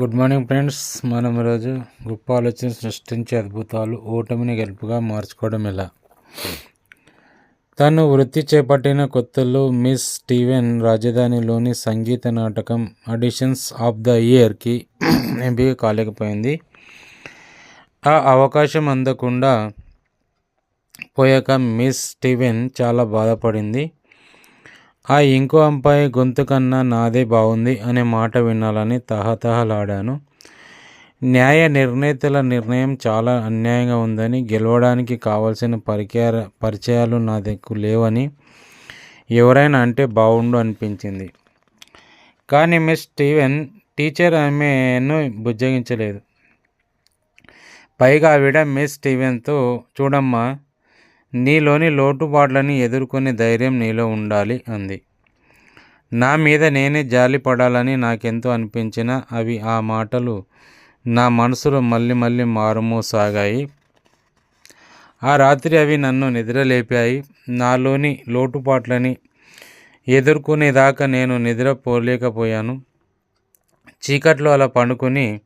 Good morning friends. మనం ఈరోజు గొప్ప ఆలోచన సృష్టించే అద్భుతాలు ఓటమిని గెలుపుగా మార్చుకోవడం ఎలా? తను వృత్తి చేపట్టిన కొత్తలో మిస్ స్టీవెన్ రాజధానిలోని సంగీత నాటకం ఆడిషన్స్ ఆఫ్ ద ఇయర్కి ఎంపిక కాలేకపోయింది. ఆ అవకాశం అందకుండా పోయాక మిస్ స్టీవెన్ చాలా బాధపడింది. ఆ ఇంకో అమ్మాయి గొంతు కన్నా నాదే బాగుంది అనే మాట వినాలని తహతహలాడాను. న్యాయ నిర్ణేతల నిర్ణయం చాలా అన్యాయంగా ఉందని గెలవడానికి కావాల్సిన పరిచయ పరిచయాలు నా దగ్గర లేవని ఎవరైనా అంటే బాగుండు అనిపించింది. కానీ మిస్ స్టీవెన్ టీచర్ ఆమెను బుజ్జగించలేదు. పైగా ఆవిడ మిస్ స్టీవెన్తో చూడమ్మా నీలోని లోటుపాట్లని ఎదుర్కొనే ధైర్యం నీలో ఉండాలి అంది. నా మీద నేనే జాలి పడాలని నాకెంతో అనిపించినా అవి ఆ మాటలు నా మనసులో మళ్ళీ మళ్ళీ మారుమోసాగాయి. ఆ రాత్రి అవి నన్ను నిద్రలేపాయి. నాలోని లోటుపాట్లని ఎదుర్కొనేదాకా నేను నిద్రపోలేకపోయాను. చీకట్లో అలా పండుకొని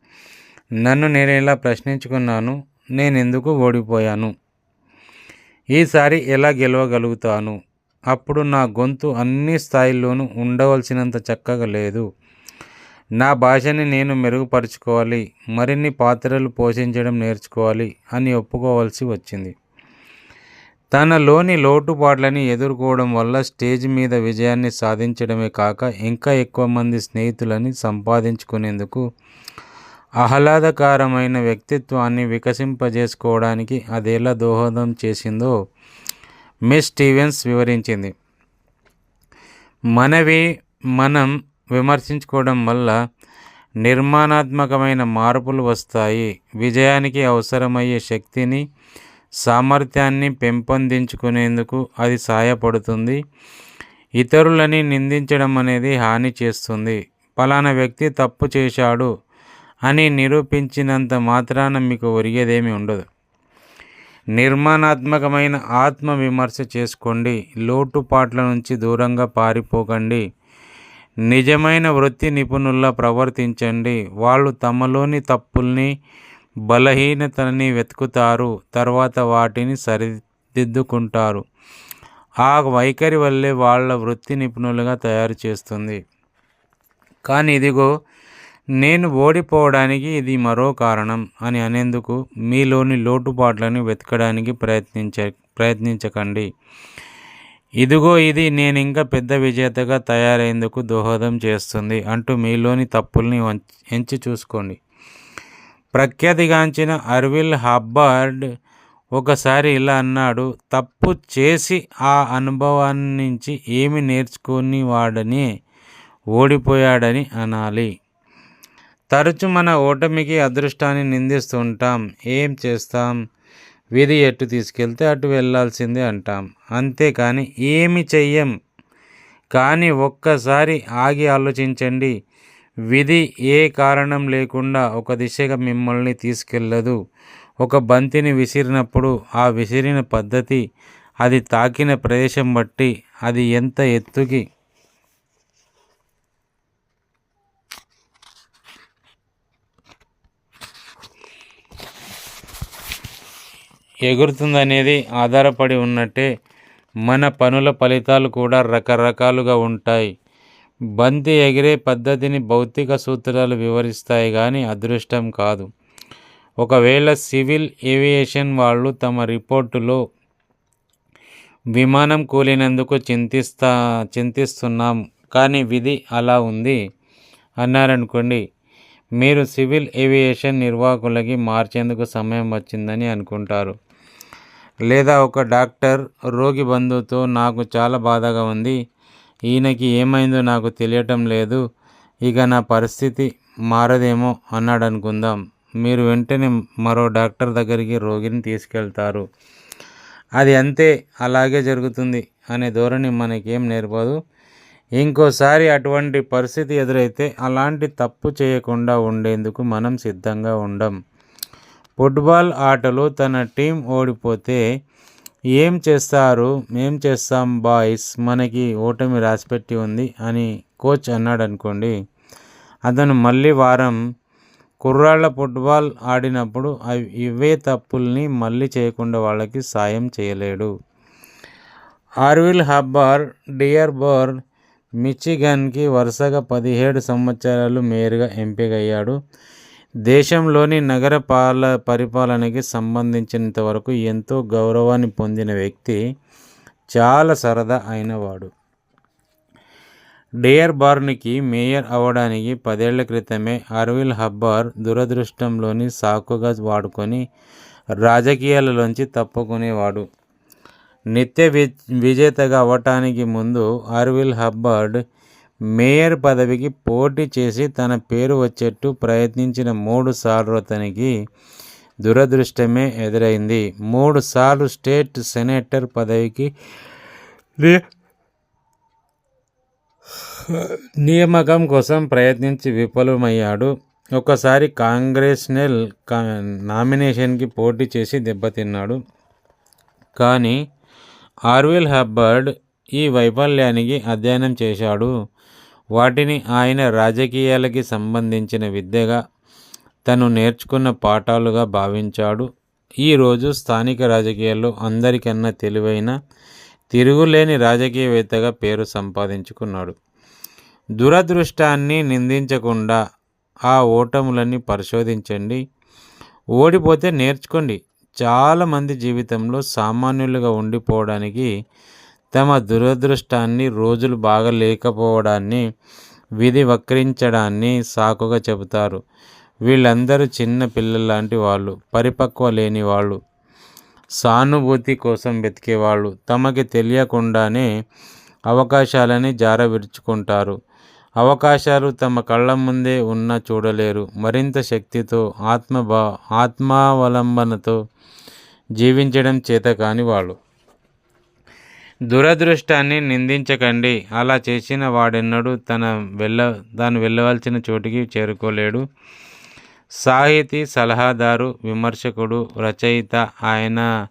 నన్ను నేను ఇలా ప్రశ్నించుకున్నాను. నేను ఎందుకు ఓడిపోయాను? ఈసారి ఎలా గెలవగలుగుతాను? అప్పుడు నా గొంతు అన్ని స్థాయిల్లోనూ ఉండవలసినంత చక్కగా లేదు. నా భాషని నేను మెరుగుపరుచుకోవాలి. మరిన్ని పాత్రలు పోషించడం నేర్చుకోవాలి అని ఒప్పుకోవాల్సి వచ్చింది. తనలోని లోటుపాట్లని ఎదుర్కోవడం వల్ల స్టేజ్ మీద విజయాన్ని సాధించడమే కాక ఇంకా ఎక్కువ మంది స్నేహితులని సంపాదించుకునేందుకు ఆహ్లాదకరమైన వ్యక్తిత్వాన్ని వికసింపజేసుకోవడానికి అదెలా దోహదం చేసిందో మిస్ స్టీవెన్స్ వివరించింది. మనవి మనం విమర్శించుకోవడం వల్ల నిర్మాణాత్మకమైన మార్పులు వస్తాయి. విజయానికి అవసరమయ్యే శక్తిని సామర్థ్యాన్ని పెంపొందించుకునేందుకు అది సహాయపడుతుంది ఇతరులని నిందించడం అనేది హాని చేస్తుంది. పలానా వ్యక్తి తప్పు చేశాడు అని నిరూపించినంత మాత్రాన మీకు ఒరిగేదేమీ ఉండదు. నిర్మాణాత్మకమైన ఆత్మ విమర్శ చేసుకోండి. లోటుపాట్ల నుంచి దూరంగా పారిపోకండి. నిజమైన వృత్తి నిపుణుల్లా ప్రవర్తించండి. వాళ్ళు తమలోని తప్పుల్ని బలహీనతని వెతుకుతారు. తర్వాత వాటిని సరిదిద్దుకుంటారు. ఆ వైఖరి వల్లే వాళ్ళ వృత్తి నిపుణులుగా తయారు చేస్తుంది. కానీ ఇదిగో నేను ఓడిపోవడానికి ఇది మరో కారణం అని అనేందుకు మీలోని లోటుపాట్లను వెతకడానికి ప్రయత్నించ ప్రయత్నించకండి. ఇదిగో ఇది నేను ఇంకా పెద్ద విజేతగా తయారయ్యేందుకు దోహదం చేస్తుంది అంటూ మీలోని తప్పుల్ని ఎంచి చూసుకోండి. ప్రఖ్యాతిగాంచిన అర్విల్ హబ్బర్డ్ ఒకసారి ఇలా అన్నాడు తప్పు చేసి ఆ అనుభవాన్ని నుంచి ఏమి నేర్చుకుని వాడని ఓడిపోయాడని అనాలి. తరచు మన ఓటమికి అదృష్టాన్ని నిందిస్తుంటాం. ఏం చేస్తాం? విధి ఎటు తీసుకెళ్తే అటు వెళ్ళాల్సిందే అంటాం. అంతేకాని ఏమి చెయ్యం? కానీ ఒక్కసారి ఆగి ఆలోచించండి. విధి ఏ కారణం లేకుండా ఒక దిశగా మిమ్మల్ని తీసుకెళ్ళదు ఒక బంతిని విసిరినప్పుడు ఆ విసిరిన పద్ధతి అది తాకిన ప్రదేశం బట్టి అది ఎంత ఎత్తుకి ఎగురుతుందనేది ఆధారపడి ఉన్నట్టే మన పనుల ఫలితాలు కూడా రకరకాలుగా ఉంటాయి. బంతి ఎగిరే పద్ధతిని భౌతిక సూత్రాలు వివరిస్తాయి కానీ అదృష్టం కాదు. ఒకవేళ సివిల్ ఏవియేషన్ వాళ్ళు తమ రిపోర్టులో విమానం కూలినందుకు చింతిస్తా చింతిస్తున్నాం కానీ విధి అలా ఉంది అన్నారనుకోండి మీరు సివిల్ ఏవియేషన్ నిర్వాహకులకి మార్చేందుకు సమయం వచ్చిందని అనుకుంటారు. లేదా ఒక డాక్టర్ రోగి బంధువుతో నాకు చాలా బాధగా ఉంది. ఈయనకి ఏమైందో నాకు తెలియటం లేదు. ఇక నా పరిస్థితి మారదేమో అన్నాడు అనుకుందాం మీరు వెంటనే మరో డాక్టర్ దగ్గరికి రోగిని తీసుకెళ్తారు. అది అంతే అలాగే జరుగుతుంది అనే ధోరణి మనకేం నేర్పదు. ఇంకోసారి అటువంటి పరిస్థితి ఎదురైతే అలాంటి తప్పు చేయకుండా ఉండేందుకు మనం సిద్ధంగా ఉండం. ఫుట్బాల్ ఆటలో తన టీం ఓడిపోతే ఏం చేస్తారు? మేం చేస్తాం బాయ్స్? మనకి ఓటమి రాసిపెట్టి ఉంది అని కోచ్ అన్నాడు అనుకోండి. అతను మళ్ళీ వారం కుర్రాళ్ళ ఫుట్బాల్ ఆడినప్పుడు అవి ఇవే తప్పుల్ని మళ్ళీ చేయకుండా వాళ్ళకి సాయం చేయలేడు. ఆర్విల్ హబ్బార్ డియర్ బోర్ మిచిగన్కి వరుసగా పదిహేడు సంవత్సరాలు మేయర్గా ఎంపికయ్యాడు. దేశంలోని నగర పాల పరిపాలనకి సంబంధించినంత వరకు ఎంతో గౌరవాన్ని పొందిన వ్యక్తి చాలా సరదా అయినవాడు. డేయర్ బార్న్కి మేయర్ అవ్వడానికి పదేళ్ళ క్రితమే అర్విల్ హబ్బార్ దురదృష్టంలోని సాకుగా వాడుకొని రాజకీయాలలోంచి తప్పుకునేవాడు. నిత్య విజేతగా అవ్వటానికి ముందు అర్విల్ హబ్బర్డ్ మేయర్ పదవికి పోటీ చేసి తన పేరు వచ్చేట్టు ప్రయత్నించిన మూడు సార్లు అతనికి దురదృష్టమే ఎదురైంది. మూడు సార్లు స్టేట్ సెనేటర్ పదవికి నియామకం కోసం ప్రయత్నించి విఫలమయ్యాడు. ఒకసారి కాంగ్రెస్నల్ నామినేషన్కి పోటీ చేసి దెబ్బతిన్నాడు. కానీ ఆర్విల్ హబ్బర్డ్ ఈ వైఫల్యానికి అధ్యయనం చేశాడు. వాటిని ఆయన రాజకీయాలకి సంబంధించిన విద్యగా తను నేర్చుకున్న పాఠాలుగా భావించాడు. ఈరోజు స్థానిక రాజకీయాల్లో అందరికన్నా తెలివైన తిరుగులేని రాజకీయవేత్తగా పేరు సంపాదించుకున్నాడు. దురదృష్టాన్ని నిందించకుండా ఆ ఓటములన్నీ పరిశోధించండి. ఓడిపోతే నేర్చుకోండి. చాలామంది జీవితంలో సామాన్యులుగా ఉండిపోవడానికి తమ దురదృష్టాన్ని రోజులు బాగా లేకపోవడాన్ని విధి వక్రించడాన్ని సాకుగా చెబుతారు. వీళ్ళందరూ చిన్న పిల్లల లాంటి వాళ్ళు పరిపక్వ లేని వాళ్ళు సానుభూతి కోసం వెతికేవాళ్ళు తమకి తెలియకుండానే అవకాశాలని జార విరుచుకుంటారు అవకాశాలు తమ కళ్ళ ముందే ఉన్నా చూడలేరు. మరింత శక్తితో ఆత్మభా ఆత్మావలంబనతో జీవించడం చేత కాని వాళ్ళు. దురదృష్టాన్ని నిందించకండి. అలా చేసిన వాడెన్నడూ తన వెళ్ళ తాను వెళ్ళవలసిన చోటికి చేరుకోలేడు. సాహితీ సలహాదారు విమర్శకుడు రచయిత ఆయన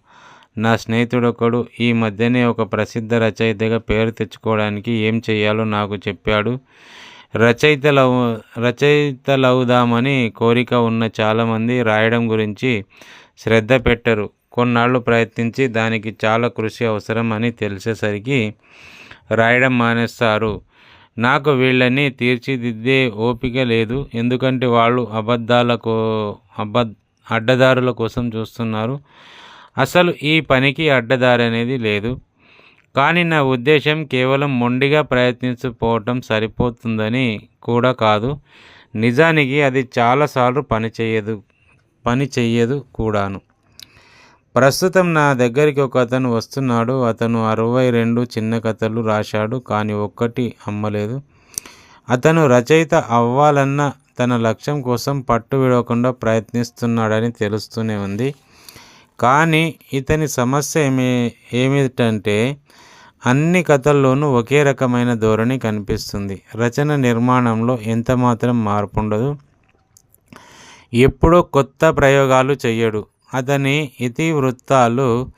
నా స్నేహితుడొకడు ఈ మధ్యనే ఒక ప్రసిద్ధ రచయితగా పేరు తెచ్చుకోవడానికి ఏం చేయాలో నాకు చెప్పాడు. రచయితలవు రచయితలవుదామని కోరిక ఉన్న చాలామంది రాయడం గురించి శ్రద్ధ పెట్టరు. కొన్నాళ్ళు ప్రయత్నించి దానికి చాలా కృషి అవసరం అని తెలిసేసరికి రాయడం మానేస్తారు. నాకు వీళ్ళని తీర్చిదిద్దే ఓపిక లేదు. ఎందుకంటే వాళ్ళు అబద్ధాలకు అబ అడ్డదారుల కోసం చూస్తున్నారు. అసలు ఈ పనికి అడ్డదారి అనేది లేదు. కానీ నా ఉద్దేశం కేవలం మొండిగా ప్రయత్నించకపోవటం సరిపోతుందని కూడా కాదు. నిజానికి అది చాలాసార్లు పని చేయదు పని చెయ్యదు కూడాను. ప్రస్తుతం నా దగ్గరికి ఒక అతను వస్తున్నాడు. అతను అరవై రెండు చిన్న కథలు రాశాడు కానీ ఒక్కటి అమ్మలేదు. అతను రచయిత అవ్వాలన్న తన లక్ష్యం కోసం పట్టు విడవకుండా ప్రయత్నిస్తున్నాడని తెలుస్తూనే ఉంది. కానీ ఇతని సమస్య ఏమి ఏమిటంటే అన్ని కథల్లోనూ ఒకే రకమైన ధోరణి కనిపిస్తుంది. రచన నిర్మాణంలో ఎంత మాత్రం మార్పు ఉండదు ఎప్పుడో కొత్త ప్రయోగాలు చెయ్యడు. అతని ఇతివృత్తాలు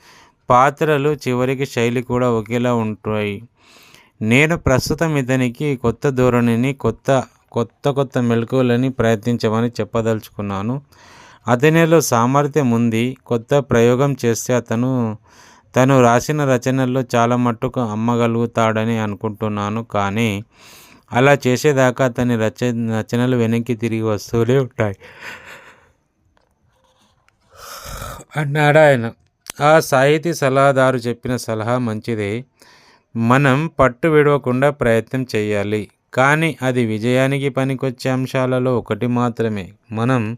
పాత్రలు చివరికి శైలి కూడా ఒకేలా ఉంటాయి. నేను ప్రస్తుతం ఇతనికి కొత్త ధోరణిని కొత్త కొత్త కొత్త మెలకువలని ప్రయత్నించమని చెప్పదలుచుకున్నాను. అతనిలో సామర్థ్యం ఉంది. కొత్త ప్రయోగం చేస్తే అతను తను రాసిన రచనల్లో చాలా మట్టుకు అమ్మగలుగుతాడని అనుకుంటున్నాను. కానీ అలా చేసేదాకా అతని రచ రచనలు వెనక్కి తిరిగి వస్తూనే ఉంటాయి. అన్నాడు ఆయన ఆ సాహితీ సలహాదారు చెప్పిన సలహా మంచిదే. మనం పట్టు విడవకుండా ప్రయత్నం చేయాలి కానీ అది విజయానికి పనికొచ్చే అంశాలలో ఒకటి మాత్రమే. మనం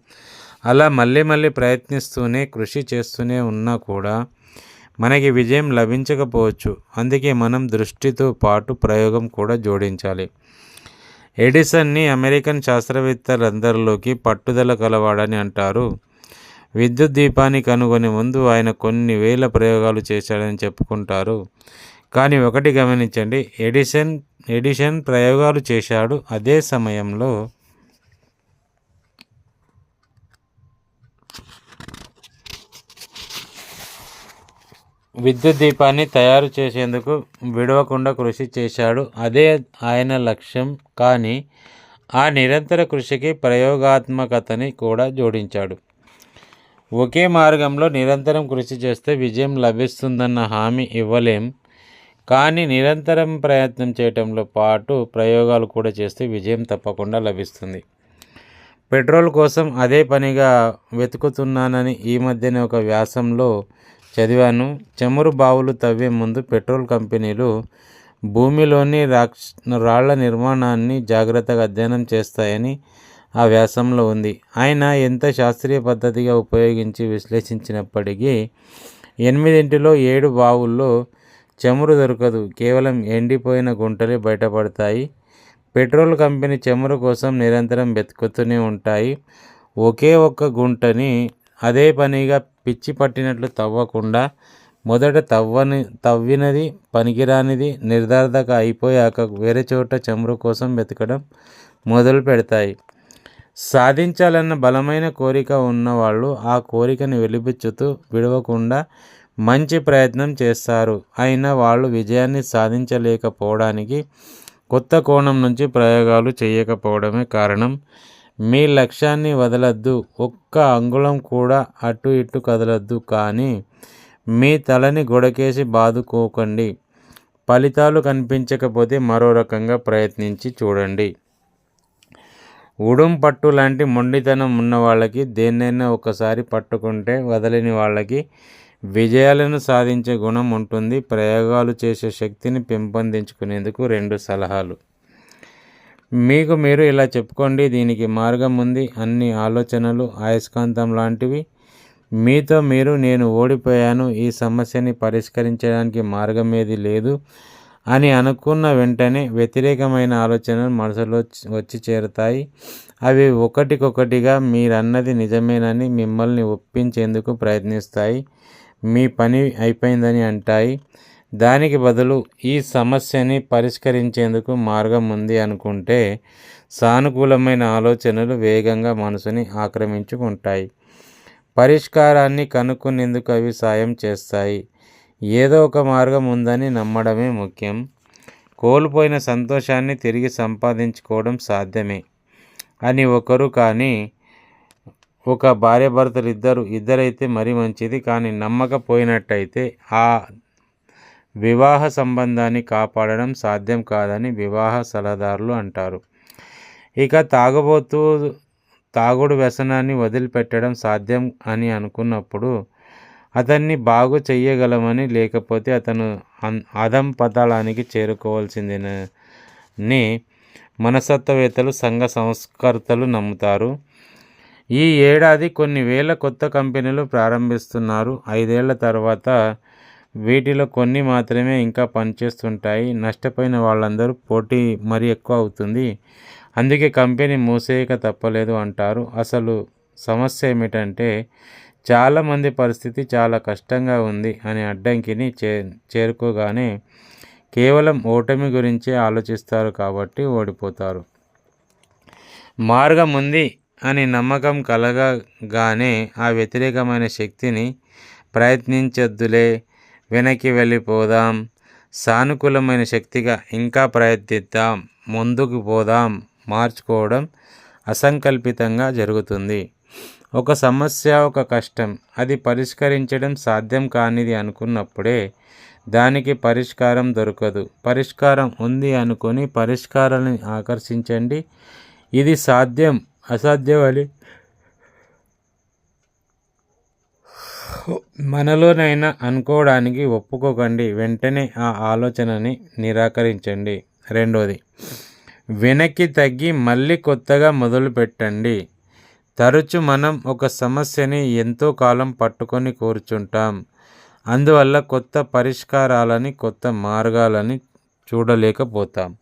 అలా మళ్ళీ మళ్ళీ ప్రయత్నిస్తూనే కృషి చేస్తూనే ఉన్నా కూడా మనకి విజయం లభించకపోవచ్చు. అందుకే మనం దృష్టితో పాటు ప్రయోగం కూడా జోడించాలి. ఎడిసన్ని అమెరికన్ శాస్త్రవేత్తలందరిలోకి పట్టుదల కలవాడని అంటారు. విద్యుత్ దీపాన్ని కనుగొనే ముందు ఆయన కొన్ని వేల ప్రయోగాలు చేశాడని చెప్పుకుంటారు. కానీ ఒకటి గమనించండి ఎడిషన్ ఎడిషన్ ప్రయోగాలు చేశాడు అదే సమయంలో. విద్యుత్ దీపాన్ని తయారు చేసేందుకు విడవకుండా కృషి చేశాడు. అదే ఆయన లక్ష్యం. కానీ ఆ నిరంతర కృషికి ప్రయోగాత్మకతని కూడా జోడించాడు. ఒకే మార్గంలో నిరంతరం కృషి చేస్తే విజయం లభిస్తుందన్న హామీ ఇవ్వలేం. కానీ నిరంతరం ప్రయత్నం చేయటంలో పాటు ప్రయోగాలు కూడా చేస్తే విజయం తప్పకుండా లభిస్తుంది. పెట్రోల్ కోసం అదే పనిగా వెతుకుతున్నానని ఈ మధ్యనే ఒక వ్యాసంలో చదివాను. చమురు బావులు తవ్వే ముందు పెట్రోల్ కంపెనీలు భూమిలోని రాక్ష రాళ్ళ నిర్మాణాన్ని జాగ్రత్తగా అధ్యయనం చేస్తాయని ఆ వ్యాసంలో ఉంది. ఆయన ఎంత శాస్త్రీయ పద్ధతిగా ఉపయోగించి విశ్లేషించినప్పటికీ ఎనిమిదింటిలో ఏడు బావుల్లో చమురు దొరకదు. కేవలం ఎండిపోయిన గుంటలే బయటపడతాయి. పెట్రోల్ కంపెనీ చమురు కోసం నిరంతరం వెతుకుతూనే ఉంటాయి. ఒకే ఒక్క గుంటని అదే పనిగా పిచ్చి పట్టినట్లు తవ్వకుండా మొదట తవ్వని తవ్వినది పనికిరానిది నిర్ధారతగా అయిపోయాక వేరే చోట చమురు కోసం వెతకడం మొదలు పెడతాయి సాధించాలన్న బలమైన కోరిక ఉన్నవాళ్ళు ఆ కోరికను వెలిపించుతూ విడవకుండా మంచి ప్రయత్నం చేస్తారు. అయినా వాళ్ళు విజయాన్ని సాధించలేకపోవడానికి కొత్త కోణం నుంచి ప్రయోగాలు చేయకపోవడమే కారణం. మీ లక్ష్యాన్ని వదలద్దు. ఒక్క అంగుళం కూడా అటు ఇటు కదలద్దు కానీ మీ తలని గొడకేసి బాదుకోకండి. ఫలితాలు కనిపించకపోతే మరో రకంగా ప్రయత్నించి చూడండి. ఉడుం పట్టు లాంటి మొండితనం ఉన్న వాళ్ళకి దేన్నైనా ఒకసారి పట్టుకుంటే వదలని వాళ్ళకి విజయాలను సాధించే గుణం ఉంటుంది. ప్రయోగాలు చేసే శక్తిని పెంపొందించుకునేందుకు రెండు సలహాలు. మీకు మీరు ఇలా చెప్పుకోండి దీనికి మార్గం ఉంది అన్ని ఆలోచనలు అయస్కాంతం లాంటివి. మీతో మీరు నేను ఓడిపోయాను ఈ సమస్యని పరిష్కరించడానికి మార్గం ఏది లేదు. అని అనుకున్న వెంటనే వ్యతిరేకమైన ఆలోచనలు మనసులో వచ్చి చేరుతాయి. అవి ఒకటికొకటిగా మీరన్నది నిజమేనని మిమ్మల్ని ఒప్పించేందుకు ప్రయత్నిస్తాయి. మీ పని అయిపోయిందని అంటాయి. దానికి బదులు ఈ సమస్యని పరిష్కరించేందుకు మార్గం ఉంది అనుకుంటే సానుకూలమైన ఆలోచనలు వేగంగా మనసుని ఆక్రమించుకుంటాయి. పరిష్కారాన్ని కనుక్కునేందుకు అవి సాయం చేస్తాయి. ఏదో ఒక మార్గం ఉందని నమ్మడమే ముఖ్యం. కోల్పోయిన సంతోషాన్ని తిరిగి సంపాదించుకోవడం సాధ్యమే. అని ఒకరు కానీ ఒక భార్యాభర్తలు ఇద్దరు ఇద్దరైతే మరీ మంచిది. కానీ నమ్మకపోయినట్టయితే ఆ వివాహ సంబంధాన్ని కాపాడడం సాధ్యం కాదని వివాహ సలహాదారులు అంటారు. ఇక తాగబోతూ తాగుడు వ్యసనాన్ని వదిలిపెట్టడం సాధ్యం అని అనుకున్నప్పుడు అతన్ని బాగు చెయ్యగలమని లేకపోతే అతను అధం పతాళానికి చేరుకోవాల్సిందేనని మనస్తత్వవేత్తలు సంఘ సంస్కర్తలు నమ్ముతారు. ఈ ఏడాది కొన్ని వేల కొత్త కంపెనీలు ప్రారంభిస్తున్నారు. ఐదేళ్ళ తర్వాత వీటిలో కొన్ని మాత్రమే ఇంకా పనిచేస్తుంటాయి. నష్టపోయిన వాళ్ళందరూ పోటీ మరి ఎక్కువ అవుతుంది. అందుకే కంపెనీ మూసేయక తప్పలేదు అంటారు. అసలు సమస్య ఏమిటంటే చాలామంది పరిస్థితి చాలా కష్టంగా ఉంది అనే అడ్డంకిని చే చేరుకోగానే కేవలం ఓటమి గురించే ఆలోచిస్తారు కాబట్టి ఓడిపోతారు. మార్గం ఉంది అని నమ్మకం కలగగానే ఆ వ్యతిరేకమైన శక్తిని ప్రయత్నించొద్దులే వెనక్కి వెళ్ళిపోదాం సానుకూలమైన శక్తిగా ఇంకా ప్రయత్నిద్దాం ముందుకు పోదాం మార్చుకోవడం అసంకల్పితంగా జరుగుతుంది. ఒక సమస్య ఒక కష్టం. అది పరిష్కరించడం సాధ్యం కానిది అనుకున్నప్పుడే దానికి పరిష్కారం దొరకదు. పరిష్కారం ఉంది అనుకొని పరిష్కారాన్ని ఆకర్షించండి. ఇది సాధ్యం అసాధ్యం అని. మనలోనైనా అనుకోవడానికి ఒప్పుకోకండి. వెంటనే ఆ ఆలోచనని నిరాకరించండి. రెండోది వెనక్కి తగ్గి మళ్ళీ కొత్తగా మొదలు పెట్టండి తరచు మనం ఒక సమస్యని ఎంతో కాలం పట్టుకొని కూర్చుంటాం. అందువల్ల కొత్త పరిష్కారాలని కొత్త మార్గాలని చూడలేకపోతాం.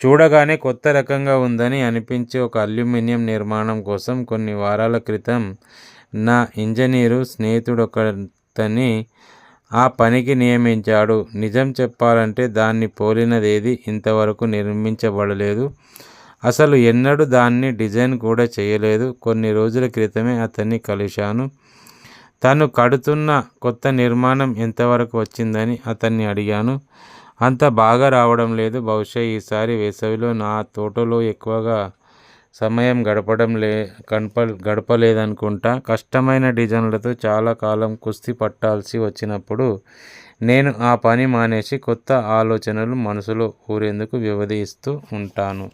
చూడగానే కొత్త రకంగా ఉందని అనిపించే ఒక అల్యూమినియం నిర్మాణం కోసం కొన్ని వారాల క్రితం నా ఇంజనీరు స్నేహితుడు ఒకతని ఆ పనికి నియమించాడు. నిజం చెప్పాలంటే దాన్ని పోలినదేది ఇంతవరకు నిర్మించబడలేదు. అసలు ఎన్నడూ దాన్ని డిజైన్ కూడా చేయలేదు. కొన్ని రోజుల క్రితమే అతన్ని కలిశాను. తను కడుతున్న కొత్త నిర్మాణం ఎంతవరకు వచ్చిందని అతన్ని అడిగాను. అంత బాగా రావడం లేదు. బహుశా ఈసారి వేసవిలో నా తోటలో ఎక్కువగా సమయం గడపడం లే గడప గడపలేదనుకుంటా. కష్టమైన డిజైన్లతో చాలా కాలం కుస్తీ పట్టాల్సి వచ్చినప్పుడు నేను ఆ పని మానేసి కొత్త ఆలోచనలు మనసులో ఊరేందుకు వ్యవధిస్తూ ఉంటాను.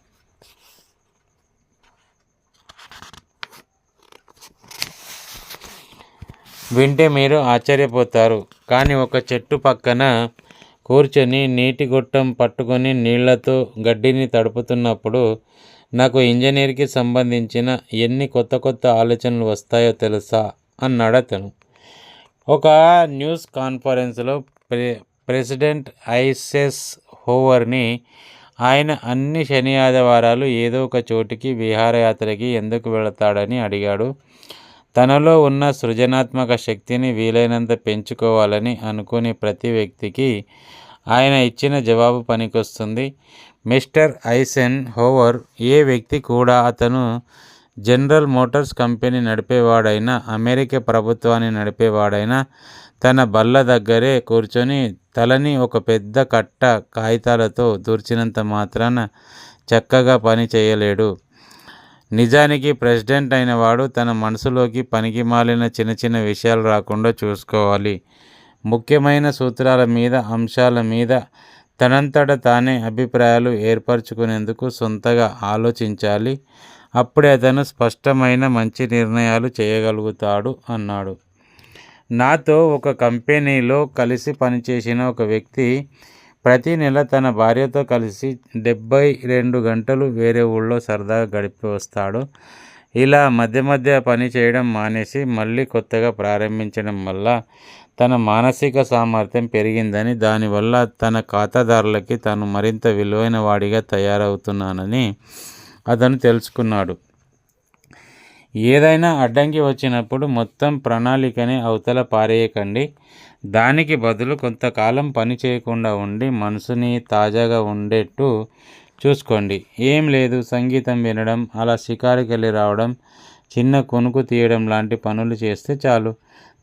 వింటే మీరు ఆశ్చర్యపోతారు. కానీ ఒక చెట్టు పక్కన కూర్చొని నీటి గొట్టం పట్టుకొని నీళ్ళతో గడ్డిని తడుపుతున్నప్పుడు నాకు ఇంజనీర్కి సంబంధించిన ఎన్ని కొత్త కొత్త ఆలోచనలు వస్తాయో తెలుసా అన్నాడు అతను. ఒక న్యూస్ కాన్ఫరెన్స్లో ప్రె ప్రెసిడెంట్ ఐసెస్ హోవర్ని ఆయన అన్ని శని ఆదివారాలు ఏదో ఒక చోటికి విహారయాత్రకి ఎందుకు వెళతాడని అడిగాడు. తనలో ఉన్న సృజనాత్మక శక్తిని వీలైనంత పెంచుకోవాలని అనుకునే ప్రతి వ్యక్తికి ఆయన ఇచ్చిన జవాబు పనికొస్తుంది. మిస్టర్ ఐసెన్ హోవర్ ఏ వ్యక్తి కూడా అతను జనరల్ మోటార్స్ కంపెనీ నడిపేవాడైనా అమెరికా ప్రభుత్వాన్ని నడిపేవాడైనా తన బల్ల దగ్గరే కూర్చొని తలని ఒక పెద్ద కట్ట కాగితాలతో దూర్చినంత మాత్రాన చక్కగా పని చేయలేడు. నిజానికి ప్రెసిడెంట్ అయిన వాడు తన మనసులోకి పనికి మాలిన చిన్న చిన్న విషయాలు రాకుండా చూసుకోవాలి. ముఖ్యమైన సూత్రాల మీద అంశాల మీద తనంతట తానే అభిప్రాయాలు ఏర్పరచుకునేందుకు సొంతగా ఆలోచించాలి. అప్పుడే అతను స్పష్టమైన మంచి నిర్ణయాలు చేయగలుగుతాడు అన్నాడు. నాతో ఒక కంపెనీలో కలిసి పనిచేసిన ఒక వ్యక్తి ప్రతి నెల తన భార్యతో కలిసి డెబ్బై రెండు గంటలు వేరే ఊళ్ళో సరదాగా గడిపి వస్తాడు ఇలా మధ్య మధ్య పని చేయడం మానేసి మళ్ళీ కొత్తగా ప్రారంభించడం వల్ల తన మానసిక సామర్థ్యం పెరిగిందని దానివల్ల తన ఖాతాదారులకి తను మరింత విలువైన వాడిగా తయారవుతున్నానని అతను తెలుసుకున్నాడు. ఏదైనా అడ్డంకి వచ్చినప్పుడు మొత్తం ప్రణాళికని అవతల పారేయకండి. దానికి బదులు కొంతకాలం పని చేయకుండా ఉండి మనసుని తాజాగా ఉండేట్టు చూసుకోండి. ఏం లేదు సంగీతం వినడం అలా షికారుకి వెళ్ళి రావడం చిన్న కొనుకు తీయడం లాంటి పనులు చేస్తే చాలు.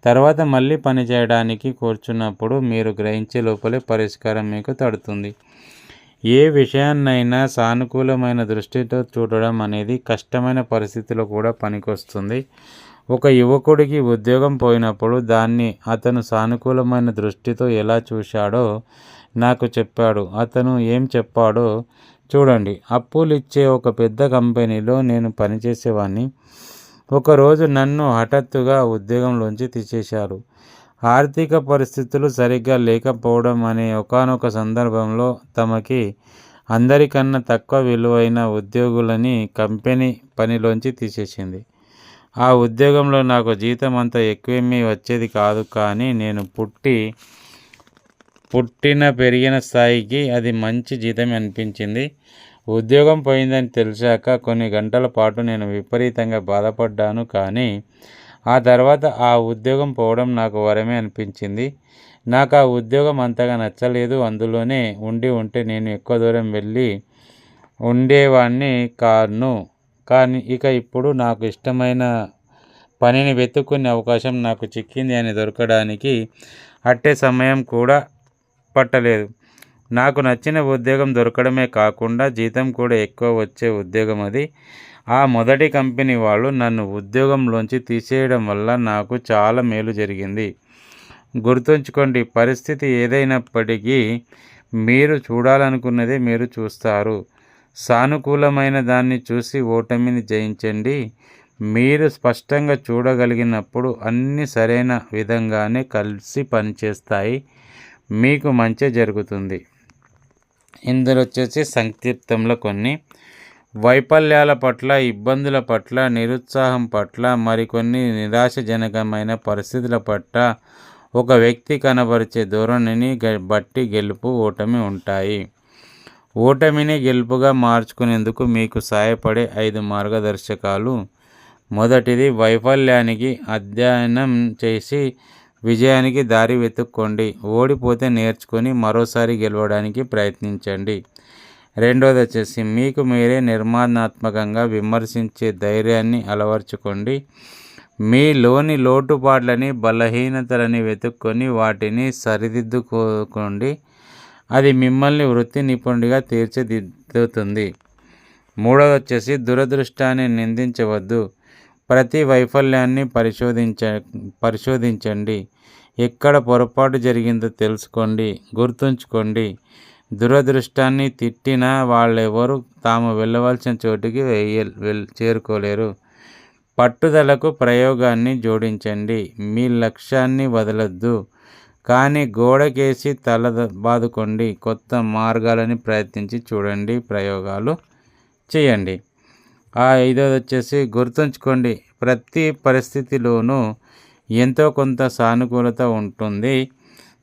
తర్వాత మళ్ళీ పని చేయడానికి కూర్చున్నప్పుడు మీరు గ్రహించే లోపలే పరిష్కారం మీకు తడుతుంది. ఏ విషయాన్నైనా సానుకూలమైన దృష్టితో చూడడం అనేది కష్టమైన పరిస్థితిలో కూడా పనికొస్తుంది. ఒక యువకుడికి ఉద్యోగం పోయినప్పుడు దాన్ని అతను సానుకూలమైన దృష్టితో ఎలా చూశాడో నాకు చెప్పాడు. అతను ఏం చెప్పాడో చూడండి. అప్పులు ఇచ్చే ఒక పెద్ద కంపెనీలో నేను పనిచేసేవాడిని ఒకరోజు నన్ను హఠాత్తుగా ఉద్యోగంలోంచి తీసేశారు. ఆర్థిక పరిస్థితులు సరిగ్గా లేకపోవడం అనే ఒకనొక సందర్భంలో తమకి అందరికన్నా తక్కువ విలువైన ఉద్యోగులని కంపెనీ పనిలోంచి తీసేసింది. ఆ ఉద్యోగంలో నాకు జీతం అంత ఎక్కువేమీ వచ్చేది కాదు కానీ నేను పుట్టి పుట్టిన పెరిగిన స్థాయికి అది మంచి జీతం అనిపించింది. ఉద్యోగం పోయిందని తెలిసాక కొన్ని గంటల పాటు నేను విపరీతంగా బాధపడ్డాను కానీ ఆ తర్వాత ఆ ఉద్యోగం పోవడం నాకు వరమే అనిపించింది. నాకు ఆ ఉద్యోగం అంతగా నచ్చలేదు. అందులోనే ఉండి ఉంటే నేను ఎక్కువ దూరం వెళ్ళి ఉండేవాడిని కాను కానీ ఇక ఇప్పుడు నాకు ఇష్టమైన పనిని వెతుక్కునే అవకాశం నాకు చిక్కింది అని దొరకడానికి అట్టే సమయం కూడా పట్టలేదు. నాకు నచ్చిన ఉద్యోగం దొరకడమే కాకుండా జీతం కూడా ఎక్కువ వచ్చే ఉద్యోగం అది. ఆ మొదటి కంపెనీ వాళ్ళు నన్ను ఉద్యోగంలోంచి తీసేయడం వల్ల నాకు చాలా మేలు జరిగింది. గుర్తుంచుకోండి పరిస్థితి ఏదైనప్పటికీ మీరు చూడాలనుకున్నదే మీరు చూస్తారు. సానుకూలమైన దాన్ని చూసి ఓటమిని జయించండి. మీరు స్పష్టంగా చూడగలిగినప్పుడు అన్ని సరైన విధంగానే కలిసి పనిచేస్తాయి. మీకు మంచి జరుగుతుంది. ఇందులో వచ్చేసి సంక్షిప్తంలో కొన్ని. వైఫల్యాల పట్ల ఇబ్బందుల పట్ల నిరుత్సాహం పట్ల మరికొన్ని నిరాశజనకమైన పరిస్థితుల పట్ల ఒక వ్యక్తి కనబరిచే ధోరణిని బట్టి గెలుపు ఓటమి ఉంటాయి. ఓటమిని గెలుపుగా మార్చుకునేందుకు మీకు సహాయపడే ఐదు మార్గదర్శకాలు. మొదటిది వైఫల్యానికి అధ్యయనం చేసి విజయానికి దారి వెతుక్కోండి. ఓడిపోతే నేర్చుకొని మరోసారి గెలవడానికి ప్రయత్నించండి. రెండోది వచ్చేసి మీకు మీరే నిర్మాణాత్మకంగా విమర్శించే ధైర్యాన్ని అలవర్చుకోండి. మీలోని లోటుపాట్లని బలహీనతలని వెతుక్కొని వాటిని సరిదిద్దుకోండి అది మిమ్మల్ని వృత్తి నిపుణుడిగా తీర్చిదిద్దుతుంది. మూడవది వచ్చేసి దురదృష్టాన్ని నిందించవద్దు. ప్రతి వైఫల్యాన్ని పరిశోధించ పరిశోధించండి. ఎక్కడ పొరపాటు జరిగిందో తెలుసుకోండి గుర్తుంచుకోండి. దురదృష్టాన్ని తిట్టిన వాళ్ళెవరు తాము వెళ్ళవలసిన చోటుకి వెయ్య వెల్ చేరుకోలేరు. పట్టుదలకు ప్రయోగాన్ని జోడించండి. మీ లక్ష్యాన్ని వదలొద్దు. కానీ గోడకేసి తల బాదుకోండి. కొత్త మార్గాలని ప్రయత్నించి చూడండి. ప్రయోగాలు చేయండి. ఆ ఐదోది వచ్చేసి గుర్తుంచుకోండి. ప్రతి పరిస్థితిలోనూ ఎంతో కొంత సానుకూలత ఉంటుంది.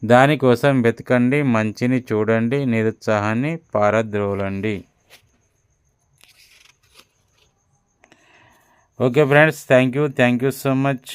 దానికోసం వెతకండి మంచిని చూడండి నిరుత్సాహాన్ని పారద్రోలండి. Okay friends thank you. Thank you so much.